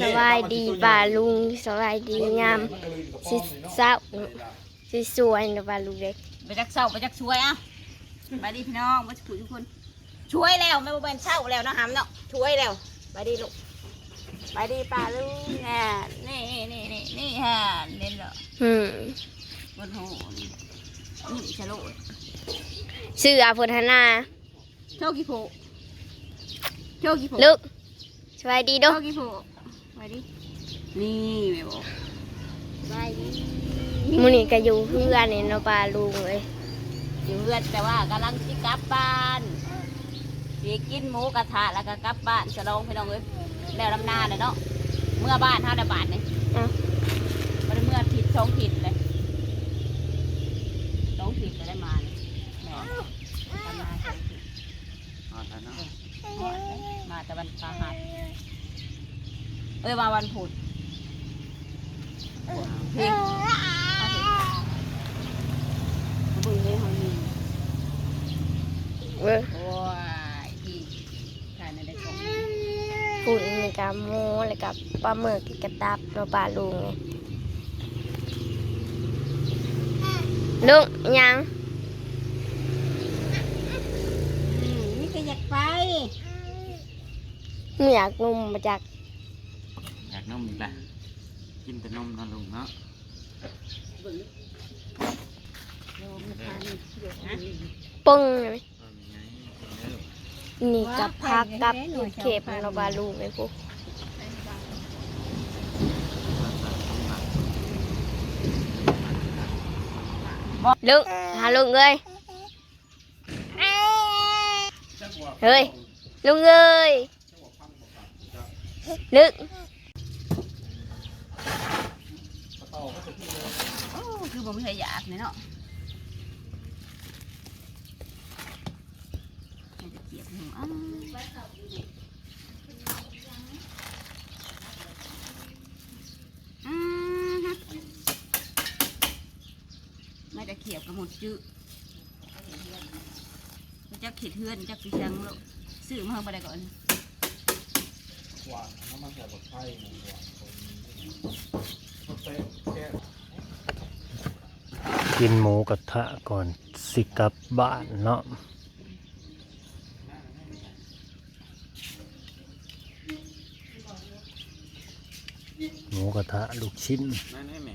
สบายดีป่าลุงสบายดีงามสิเศร้าสิสวยนะป่าลุงเด็กไปจักเศร้าไปจักช่วยอะมาดีพี่น้องมาคุยทุกคนช่วยแล้วไม่เป็นเศร้าแล้วเนาะหำเนาะช่วยแล้วไปดีลูกไปดีป่าลุงอะนี่นี่นี่นี่ฮะเล่นเหรออืมบนหูนี่นี่ฉลุชื่ออาพุทธนาโชคกี่โผโชคกี่โผลูกส บายดีโชเด้อคกี่โผไปดิ นี่แม่บอกไปดิมื้อนี้ก็อยู่เพื่อนนี่เนาะป่าลุงเอ้ยอยู่เรือนแต่ว่ากำลังสิกลับบ้านสิกินหมูกระทะแล้วก็กลับบ้านฉลองพี่น้องเอ้ยแล้วลำนาเลยเนาะ เมื่อบ้านเท่าได้บาทนี่อะมันเมื่อผิดสองผิดเลยสองผิดก็ได้มาเนี่ยแหม่ทำมาสองผิด อ่อนแล้วเนาะ มาแต่วันพาหัสเอ้ยมาวันพุธเพ่งบุญเลยเขามีเว้ยโอ้ยอีทานอะไรของฝุ่นนี่ก็หมูแล้วก็ปลาหมึกกระตับเนาะป่าลุงไงลุงยัง อืมนี่ก็อยากไป ไม่อยากนุ่มมาจากอยากนมอีกละกินแต่นมนอนลุงเนาะบึ้งโยมทานเดี๋ยวนะปึ้งเลยเอาอย่างไงกินเด้อนี่กับพักกับเห็ดเข็บเนาะป่าลุงไอ้พวกลุงหาลุงเลยเฮ้ยลุงเอ้ย ลึกคือผมไม่เคยอยากเลยเนาะเกียบหนูอ้าวไม่จะเขียบกับหมดจื้อจะขีดเทือนจะปีชังลูกซื้อมาเพิ่มไปได้ก่อน หวานน้ำมันแก่บดไข่หมูหวานคนเป๊ะแก้กินหมูกระทะก่อนสิกลับบ้านเนาะหมูกระทะลูกชิ้นนั่นให้แม่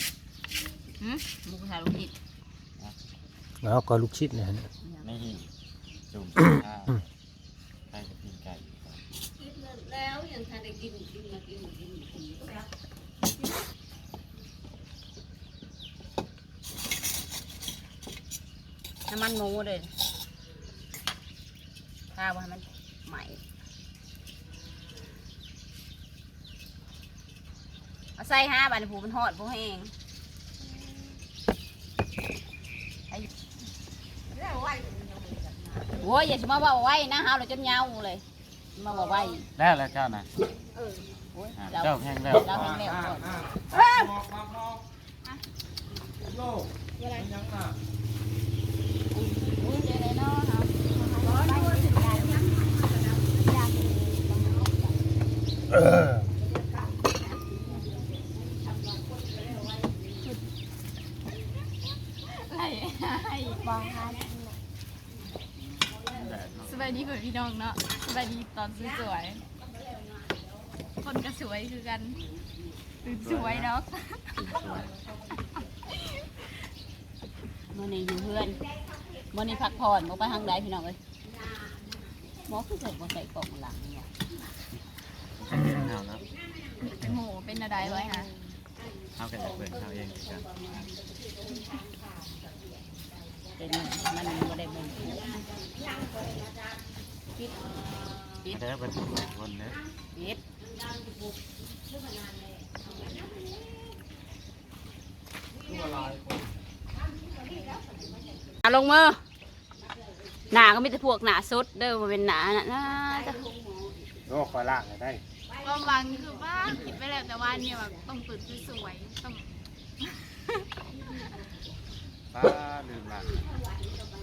หืมหมูกระทะลูกศิษย์แล้วก็ลูกชิ้นเนยฮะไม่หิจุ่มข้าวไก่กับปีนไก่ แล้วยังทันได้กินกินมากินกินกินน้ำมันหมูเลยข้าวให้มันใหม่เอาใส่ห้าบาทผูมันหอดผูแห้งไอ้โอ้ยอย่ามาว่าไว้นะฮะเราจนยาวเลย มาว่าไว้แล้วแล้วเจ้าน่ะโอ้ยอะเราเจ้าแห้งแล้วเราแห้งแล้ว ครับสบายดีกว่าพี่น้องเนาะสบายดีตอนสวยๆคนก็สวยคือกันตื่นสวยเนาะมื่อนี้อยู่เพื่อนมื่อนี้พักผ่อนบ่ไปทางใดพี่น้องเอ้ย หมอคือใส่บ่ใส่กล่องหลังเนี่ยเอาเนาะโหเป็นอะไรไว้ฮะเอากันจากเบิ่งเอาเองดีกันเป็นมันบ่ได้บ่นเด้อเป็นคนเด้อปิดอะลงมือ หนาก็มีแต่พวกหนาสดเด้อบ่เป็นหนาน่ะนะจ้ะโอ้คอยล่างเลยได้ความหวังคือว่าคิดไปแล้วแต่ว่าเนี่ยแบบต้องตื่นสวยๆต้องป้าลืมล่าง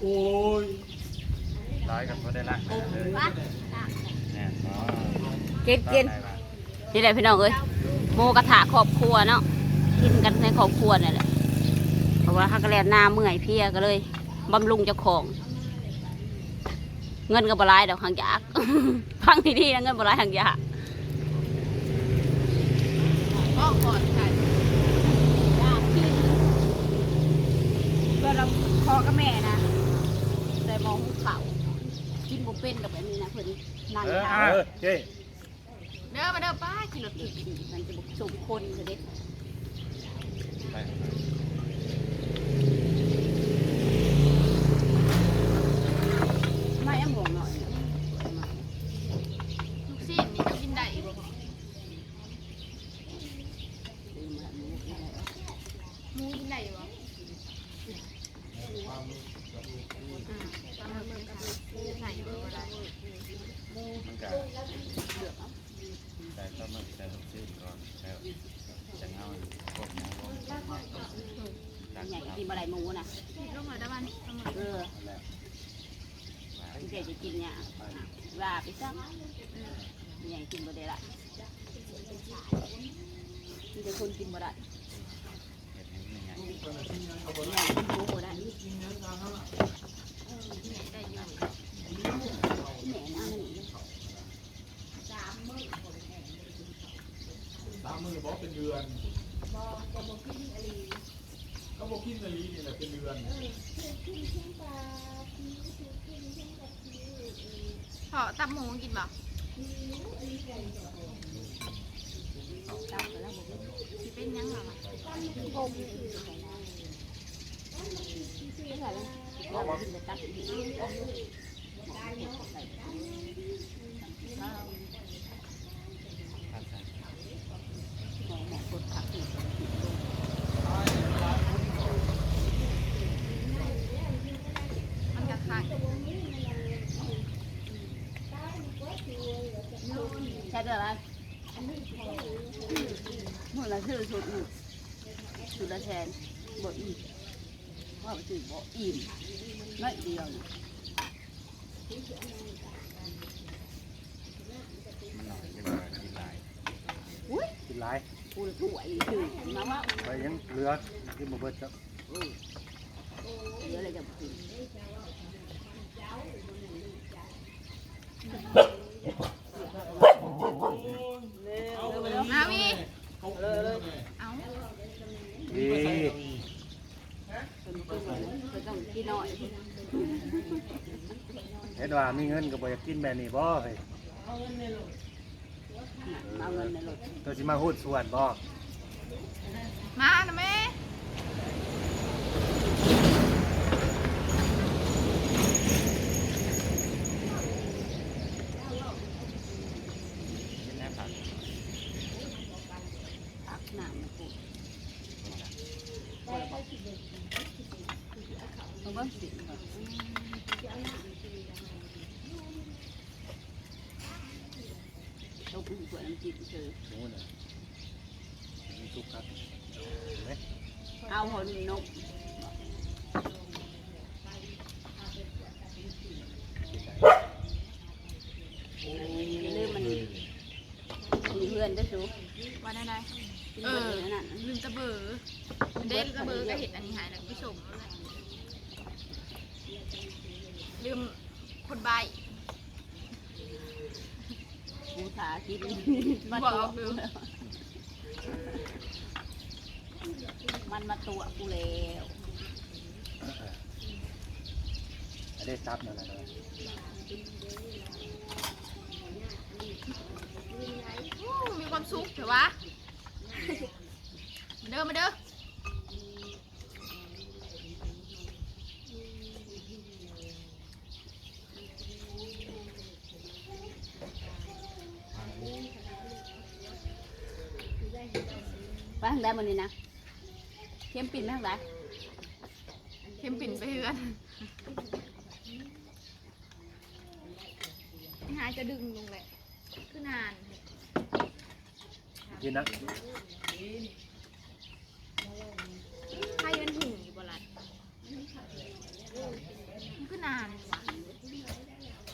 โอ้ยร้อยกับเขาได้ล่างเลยแน่นอนกินกินได้ล่ะนี่แหละพี่น้องเอ้ยหมูกระทะครอบครัวเนาะกินกันในครอบครัวนี่แหละเพราะว่าฮักกะแลนหน้าเมื่อยเพลียก็เลยบำรุงเจ้าของ เงินก็บหลายดอกหางยากฟังดีๆนะเงินบหลายหางยากก็ก่อนค่ะเพื่อนเราพ่อกับแม่นะแต่มองเขากินบุเป็นกับแบบนี้นะเพื่อนนั่งเออทาเออเจ้เด้อมาเด้อป้าขี่รถอีกมันจะบุกสมคนคือเด็ก ไป ไม่เอาหมวงหน่อยนะ ลูกซีนนี่จะกินได้อีกบ่หมูกินได้อยู่บ่อืมปลาหมึกกับใส่บ่ได้ มันก็ใส่ปลาหมึกใส่ลูกชิ้นก่อนแล้วจะเอาพวกหมูลงตัก ใหญ่ เอา กินอะไรหมูนะ ลงมาได้บ้านปลาหมึก เออ แล้ว พี่จะกินเนี่ยลาไปซักใหญ่กินบ่ได้ละมีแต่คนกินบ่ได้สามมือบอกเป็นเดือนบอกบอกกินอลีก็บอกกินอลีนี่แหละเป็นเดือน พอตับหมูกินบ่จับไปแล้วบ่สิเป็นยังหรอวะเราบ่กินแต่ตับอีก ผัดใส่ หมอหมอกดผักอีก มันกระทาย ใช่ด้วยไหมเมื่อไรชื่อสุดหนึ่งสุดละแทนบ่อิ่มว่าไปซื้อบ่อิ่มน้อยเดียวอุ้ยกินหลายกูเลยป่วยชื่อมาว่าไปยังเหลือกินบ่เบิดครับเดี๋ยวอะไรจะกิน มาวี เขาเลยเลย เอา ดี ก็ต้องกินหน่อย เห็นว่ามีเงินก็บ่อยากกินแบบนี้บ่เฮ้ยเอาเงินในรถตัวสิมาหูดส่วนบ่มาหน่อยไหมแค่ผัก ตักน้ำมาปุ๊บเอาบ้างสิเราพูดกับน้ำจิ้มเฉย ห มูน่ะมีทุกครับเห็นไหมเอาหนนกอย่าลืมมันมีเพื่อนด้วยสูวันไหนกินเพื่อนเองนั่นลืมตะเบอเด็ดตะเบอก็เห็นอันนี้หายแล้วผู้ชมแล้วแหละลืมคนใบ กูถากินบอกดูมันมาตัวกูแล้วอันนี้ซับนั่นแหละเนาะอู้มีความสุขเถอะวะมาเด้อมาเด้อ ทางใดมันนี่นะเข้มปิ่นไปทางใดเข้มปิ่นไปเฮือนหายจะดึงลงแหละคือนานกินนะใครมันหิวอยู่บนหลัดมันคือนานวะ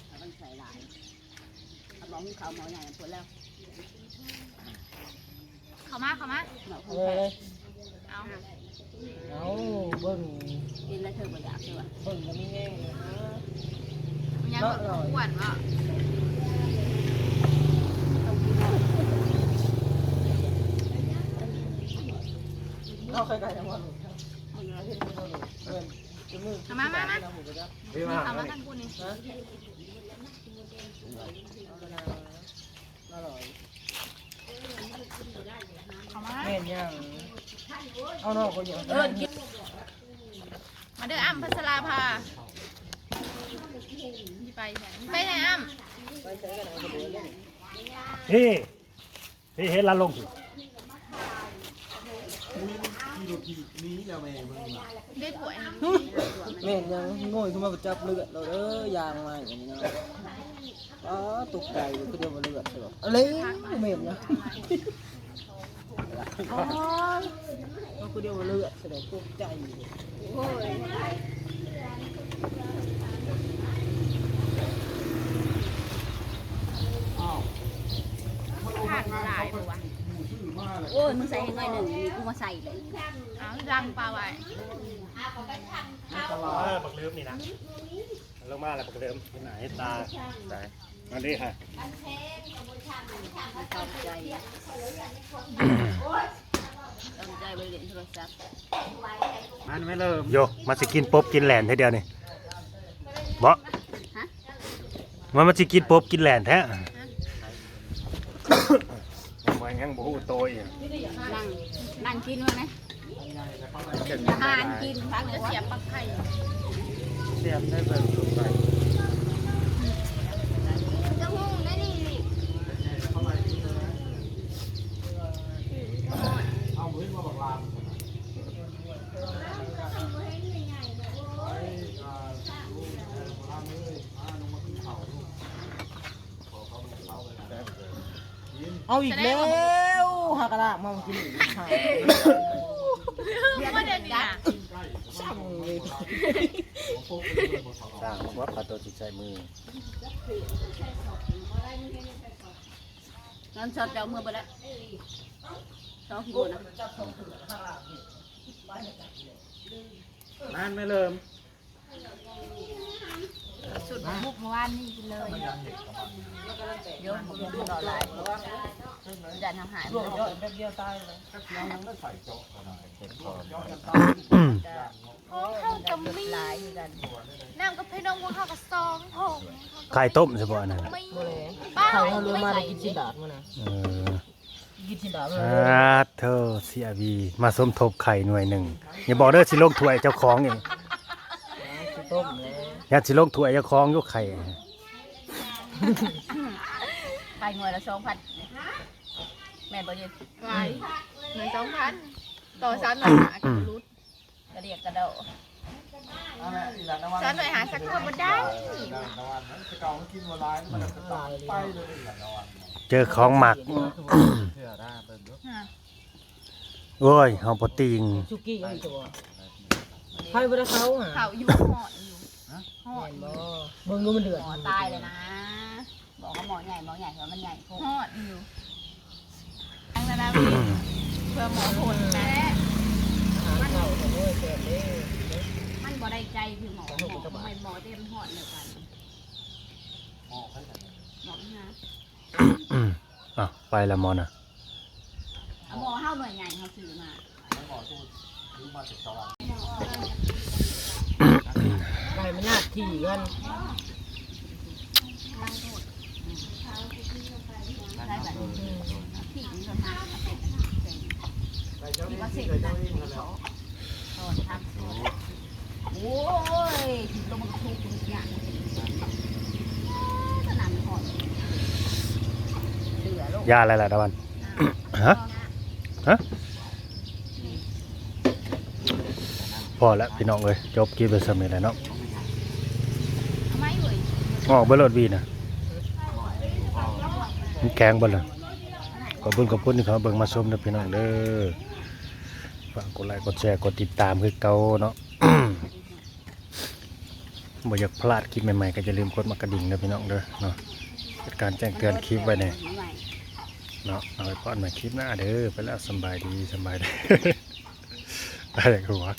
เอามันใส่หลายเอาบอกให้เขาหมอใหญ่ผลแล้ว เข้ามาเข้ามาเลยเลยเอาเอาเบิ่งกินแล้วเธอบ่อยากใช่ปะเบิ่งกันนี่เองนะมันยังกดอ้วนวะเอาใครๆจังหวะนี้ครับมันเราเห็นมันเราเบิ่งจะมือเข้ามามามาเราหมูกระจับเข้ามาทางกูนี่นะอร่อยเข้ามา แม่นยังเอานอกก็อยู่เออกินมาเด้ออ้ำพัชราภาไปไหนไปไหนอ้ำพี่พี่เห็นละลงสิีโรตีนี้แล้วแม่มึงมาได้ป่วยแม่ยังโง่ขึ้นมาจับเลือดเราเด้อยางมาอย่างนี้เนาะอ๋อตกใจอยู่คือเดียวมาเลือดใช่ป่ะอะไรแม่นยังอ๋อคือเดียวมาเลือดแสดงตกใจอยู่าดหลายปะวะ โอ้ยมึงใส่ให้หน่อยหนึ่งนี่กูมาใส่เลยเอาดังปลาไว้บักเลิมนี่นะลงมาแล้วบักเลิมไหนตาได้มาดิค่ะตั้งใจตั้งใจไปเรียนโทรศัพท์มันไม่เริ่มโยมาสิกินป๊บกินแหลนแท้เดียวนี่บ่มันมาสิกินป๊บกินแหลนแท้มัน ยังบ่ฮู้โตอีกนั่งนั่งกินวะนะเก็บอาหารกินพักจะจะเสีเสียยบปลักไข่เสียบได้เบิ่งลงไปจะหุ้งได้นี่เอาเฮ้ยมาบอกลามเอาอีกแล้วหากระลากมากินอีกหาว่าเดี๋ยวนี้นะช่างเลยสร้างว่าปลาตัวจิตใจมือน้ำซอสเจ้าเมื่อไปแล้วซอสกี่โมนะมันไม่เริ่ม สุดมุกเมื่อวานนี่กินเลยเดี๋ยวผมจะต่อไลน์จะทำหายรวมยอดแป๊บเดียวตายเลยโอ้เข้ากับมีหลายกันน้ำกับพี่น้องวัวเข้ากับซองผงไข่ต้มใช่ป่ะอันนั่นน่ะไม่โมเลป้าเขาเอาเขาเรือไม่มาใส่ได้กินชินดาดมานะเออกินชินดาดมาอาเธอเสียบีมาสมทบไข่หน่วยหนึ่งอย่าบอกเด้อสิลงถ้วยเจ้าของเองคือต้มเลยอ ย่าสิลงถ้วยเจ้าของยกไข่ไข่หน่วยละสองพันแม่บอกยังไว้หนึ่งสองพันต่อสามหน่วยหากับรุดกระเดียกกระเดาสามหน่วยหาสักคนมาได้จะเก่ากินวันร้ายมันจะตายไปเลยหลังวันเจอของหมักเชื่อได้เบิ่งดูโอ้ยเฮาบ่ติง สุกี้อีกตัวให้ไปได้เขาอะ เขาอยู่หอดอยู่ หอดบ่เบิ่งดูมันเดือดหมอตายเลยนะ บอกว่าหมอใหญ่หมอใหญ่เพราะมันใหญ่โคหอดอยู่อังนานาวีเพื่อหมอผลนะอาหารเข้าแต่โอ้ยแซ่บเด้มันบ่ได้ใจคือหมอหมอทำไมหมอเต็มหอดเลยกันหมอนะอืมอะไปละมอน่ะเอาหมอเฮาหน่วยใหญ่เขาซื้อมาไก่มันญาติที่กันใช่แบบที่นี่ก็ทำที่ว่าเสร็จนะตอนทำโอ้ยลงมาทุกอย่างสนามหอดเหลือลงยาอะไรล่ะตะวันฮะฮะ อแล้วพี่น้องเอ้ยจบกินไปสมิแล้วเนาะไม่เว้ยออกเบลอดวีนะมันแกงบ่ล่ะขอบคุณขอบคุณที่เขาเบิ่งมาชมนะพี่น้องเด้อฝากกดไลค์กดแชร์กดติดตามคือเก่าเนาะบ่อยากพลาดคลิปใหม่ๆก็อย่าลืมกดมากระดิ่งนะพี่น้องเด้อเนาะเป็นการแจ้งเตือนคลิปไว้เนี่ยใหม่เนาะเอาไปป้อนใหม่คลิปหน้าเด้อไปแล้วสำบายดีสำบายดี อะไรกันวะ